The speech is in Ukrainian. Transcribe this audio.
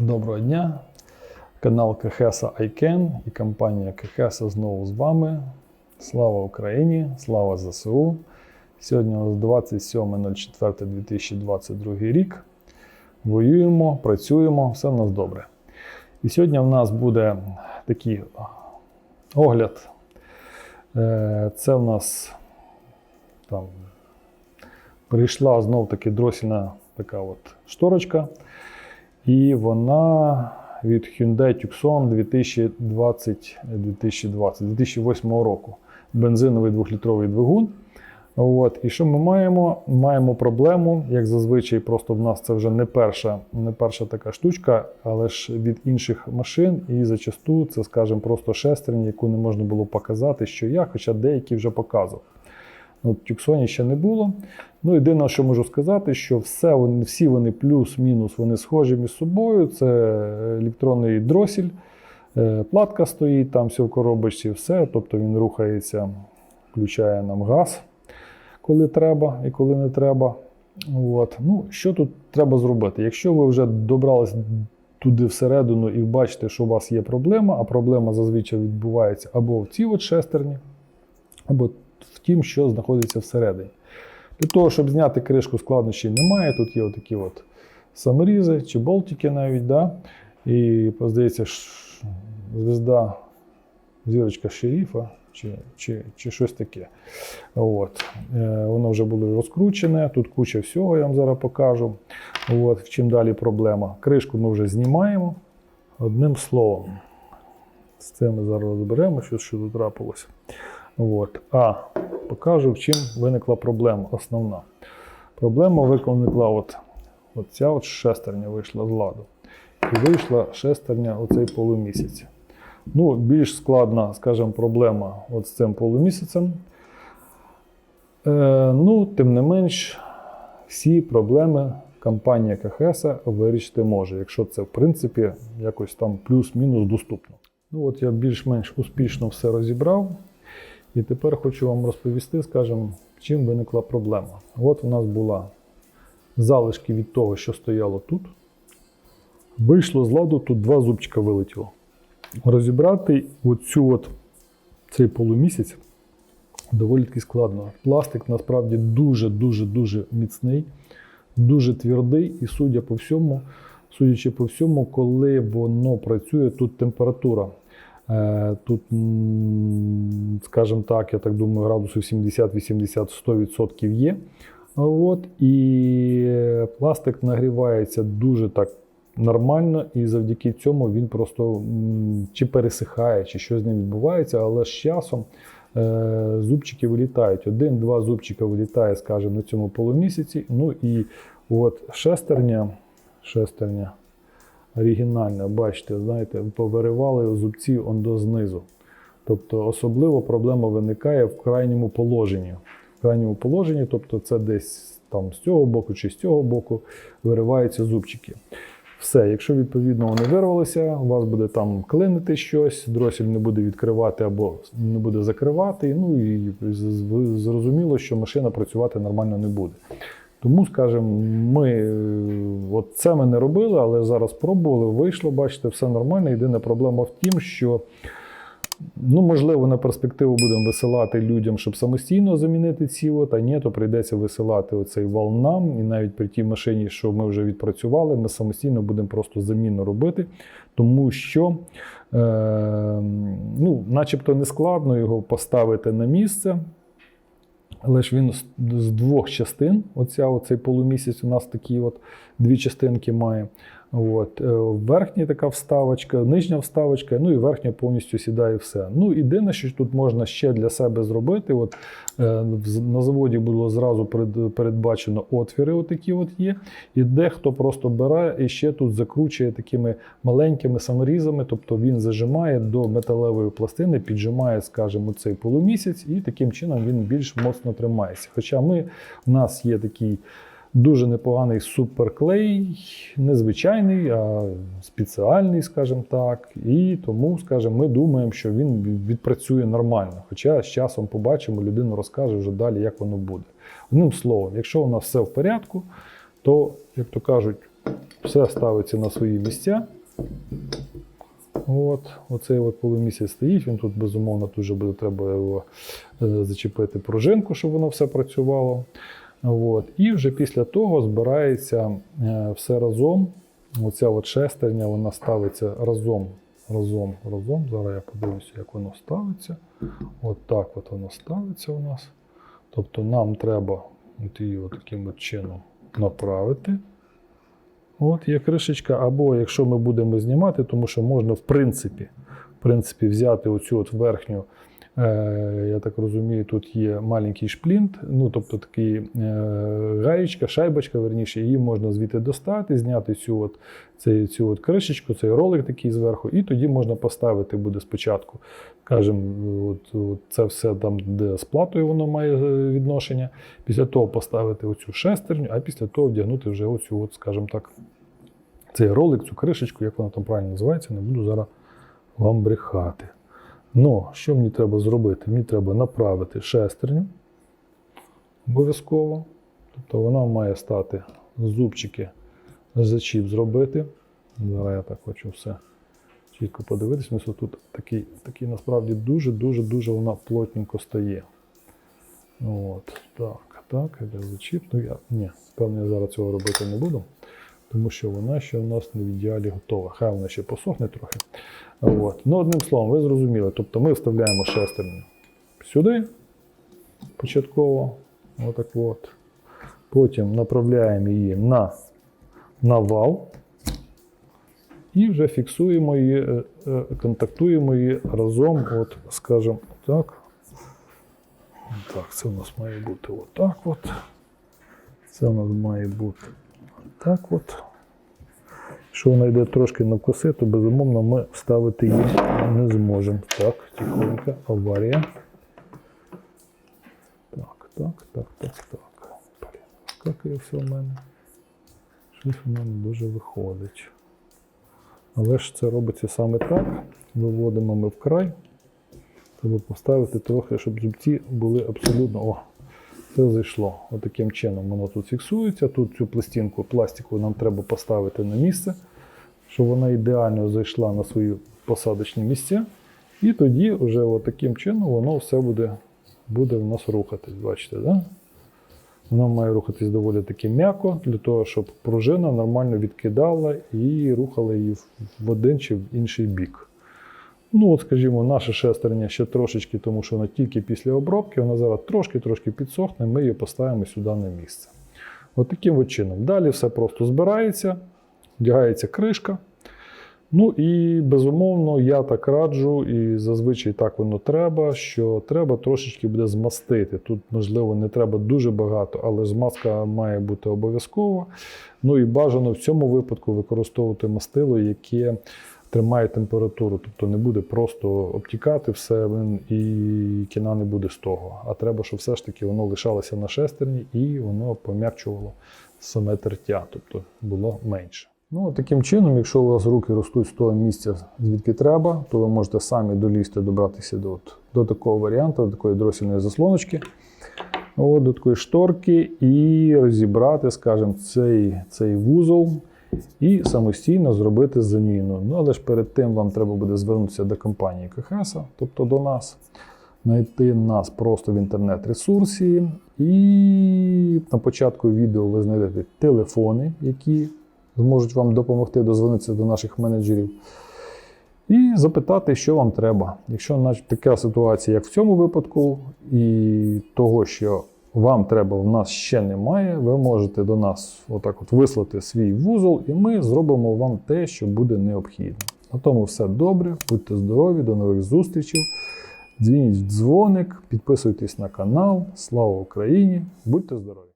Доброго дня! Канал Кехеса iCan і компанія Кехеса знову з вами. Слава Україні! Слава ЗСУ! Сьогодні у нас 27.04.2022 рік. Воюємо, працюємо, все в нас добре. І сьогодні в нас буде такий огляд. Е, Це в нас там прийшла знов таки дросільна така от шторочка. І вона від Hyundai Tucson 2020, 2020 2008 року. Бензиновий 2-літровий двигун. От. І що ми маємо? Маємо проблему, як зазвичай, просто в нас це вже не перша, не перша така штучка, але ж від інших машин. І зачасту це, скажімо, просто шестерня, яку не можна було показати, що я, хоча деякі вже показував. Ну, Тюксоні ще не було. Ну, єдине, що можу сказати, що все вони, всі вони плюс-мінус вони схожі між собою. Це електронний дросіль, е, платка стоїть, там все в коробочці, все. Тобто він рухається, включає нам газ, коли треба і коли не треба. От. Ну, Що тут треба зробити? Якщо ви вже добрались туди всередину і бачите, що у вас є проблема, а проблема зазвичай відбувається або в цій от шестерні, або в тім, що знаходиться всередині. Для того, щоб зняти кришку, складнощів немає. Тут є отакі от саморізи чи болтики навіть. Да? І, здається, звезда, зірочка шерифа чи, чи, чи щось таке. От. Е, Воно вже було розкручене. Тут куча всього, я вам зараз покажу. От. Чим далі проблема. Кришку ми вже знімаємо. Одним словом, з цим ми зараз розберемо, що, що тут трапилося. От. А покажу, в чим виникла проблема основна. Проблема виникла от, от ця от шестерня вийшла з ладу. І вийшла шестерня оцей полумісяць. Ну, більш складна, скажімо, проблема от з цим полумісяцем. Е, ну, тим не менш, всі проблеми компанія КХС вирішити може, якщо це, в принципі, якось там плюс-мінус доступно. Ну, от я більш-менш успішно все розібрав. І тепер хочу вам розповісти, скажімо, чим виникла проблема. От у нас була залишки від того, що стояло тут. Вийшло з ладу, тут два зубчика вилетіло. Розібрати оцю от, цей полумісяць доволі таки складно. Пластик насправді дуже-дуже-дуже міцний, дуже твердий, і судя по всьому, судячи по всьому, коли воно працює, тут температура. Е, Тут, скажімо так, я так думаю, градусів 70-80-100% є. От, і пластик нагрівається дуже так нормально, і завдяки цьому він просто чи пересихає, чи щось з ним відбувається, але з часом е, зубчики вилітають. Один-два зубчика вилітає, скажімо, на цьому полумісяці. Ну і от шестерня, шестерня оригінальна, бачите, знаєте, повиривали зубці он до знизу. Тобто особливо проблема виникає в крайньому положенні. В крайньому положенні, тобто це десь там з цього боку чи з цього боку вириваються зубчики. Все, якщо відповідно вони вирвалися, у вас буде там клинити щось, дросіль не буде відкривати або не буде закривати. Ну і зрозуміло, що машина працювати нормально не буде. Тому, скажімо, ми е, от це ми не робили, але зараз пробували, вийшло, бачите, все нормально. Єдина проблема в тім, що ну, можливо, на перспективу будемо висилати людям, щоб самостійно замінити ці, от, ні, то прийдеться висилати оцей вал нам. І навіть при тій машині, що ми вже відпрацювали, ми самостійно будемо просто заміну робити, тому що, е, ну, начебто, не складно його поставити на місце. Але ж він з, двох частин. Оця, оцей полумісяць у нас такі от дві частинки має. От. е, Верхня така вставочка, нижня вставочка, ну і верхня повністю сідає все. Ну, єдине, що тут можна ще для себе зробити. От, е, на заводі було зразу передбачено отвіри, отакі от є. І дехто просто бере і ще тут закручує такими маленькими саморізами, тобто він зажимає до металевої пластини, піджимає, скажімо, цей полумісяць, і таким чином він більш моцно тримається. Хоча ми, в нас є такий дуже непоганий суперклей, незвичайний, а спеціальний, скажімо так. І тому, скажімо, ми думаємо, що він відпрацює нормально. Хоча з часом побачимо, людина розкаже вже далі, як воно буде. Одним словом, якщо у нас все в порядку, то, як то кажуть, Все ставиться на свої місця. От, оцей от полумісяць стоїть, він тут безумовно тут вже буде треба його е, зачепити пружинку, щоб воно все працювало. От. І вже після того збирається е, все разом. Оця от шестерня вона ставиться разом. Разом, разом. Зараз я подивлюся, як воно ставиться. От так от воно ставиться у нас. Тобто нам треба от її от таким от чином направити. От є кришечка. Або якщо ми будемо знімати, тому що можна в принципі, в принципі взяти оцю от верхню, я так розумію, тут є маленький шплінт, ну тобто такий е, гаєчка, шайбочка, верніше, її можна звідти достати, зняти цю от, цей, цю от кришечку, цей ролик такий зверху, і тоді можна поставити буде спочатку. Скажімо, от, от це все там, де з платою воно має е, відношення. Після того поставити оцю шестерню, а після того вдягнути вже оцю, от, скажімо так, цей ролик, цю кришечку, як вона там правильно називається, не буду зараз вам брехати. Ну, що мені треба зробити? Мені треба направити шестерню обов'язково. Тобто вона має стати зубчики зачіп зробити. Зараз я так хочу все чітко подивитися. Тут такий, такий насправді дуже-дуже-дуже вона плотненько стає. От, так, так, я зачіп. Ну, я, ні, певно, я зараз цього робити не буду, тому що вона ще у нас не в ідеалі готова. Хай вона ще посохне трохи. От. Ну, одним словом, ви зрозуміли. Тобто ми вставляємо шестерню сюди початково. Отак от. Потім направляємо її на, на вал. І вже фіксуємо її, е, е, контактуємо її разом, от, скажімо так. Так, це у нас має бути отак от. Це у нас має бути так от. Якщо вона йде трошки навкоси, то безумовно ми вставити її не зможемо. Так, тихонько, аварія. Так, так, так, так, так. Блін, скакає все в мене. Щось в мене дуже виходить. Але ж це робиться саме так. Виводимо ми в край. Треба поставити трохи, щоб зубці були абсолютно. О, це зайшло. Отаким чином воно тут фіксується. Тут цю пластинку пластику нам треба поставити на місце, щоб вона ідеально зайшла на свої посадочні місця. І тоді вже от таким чином воно все буде, буде в нас рухатись. Бачите, да? Воно має рухатись доволі таки м'яко, для того, щоб пружина нормально відкидала і рухала її в один чи в інший бік. Ну, от, скажімо, наше шестерня ще трошечки, тому що вона тільки після обробки, вона зараз трошки-трошки підсохне, ми її поставимо сюди на місце. От таким от чином. Далі все просто збирається, вдягається кришка. Ну і безумовно, я так раджу, і зазвичай так воно треба, що треба трошечки буде змастити. Тут, можливо, не треба дуже багато, але змазка має бути обов'язкова. Ну і бажано в цьому випадку використовувати мастило, яке тримає температуру, тобто не буде просто обтікати все і кіна не буде з того. А треба, щоб все ж таки воно лишалося на шестерні і воно пом'якчувало саме тертя, тобто було менше. Ну, таким чином, якщо у вас руки ростуть з того місця, звідки треба, то ви можете самі долізти, добратися до, от, до такого варіанту, до такої дросільної заслоночки, от, до такої шторки, і розібрати, скажімо, цей, цей вузол і самостійно зробити заміну. Ну, але ж перед тим вам треба буде звернутися до компанії КХС, тобто до нас, знайти нас просто в інтернет-ресурсі. І на початку відео ви знайдете телефони, які зможуть вам допомогти дозвонитися до наших менеджерів. І запитати, що вам треба. Якщо така ситуація, як в цьому випадку, і того, що вам треба, в нас ще немає, ви можете до нас отак от вислати свій вузол, і ми зробимо вам те, що буде необхідно. На тому все добре, будьте здорові, до нових зустрічей. Дзвініть в дзвоник, підписуйтесь на канал. Слава Україні! Будьте здорові!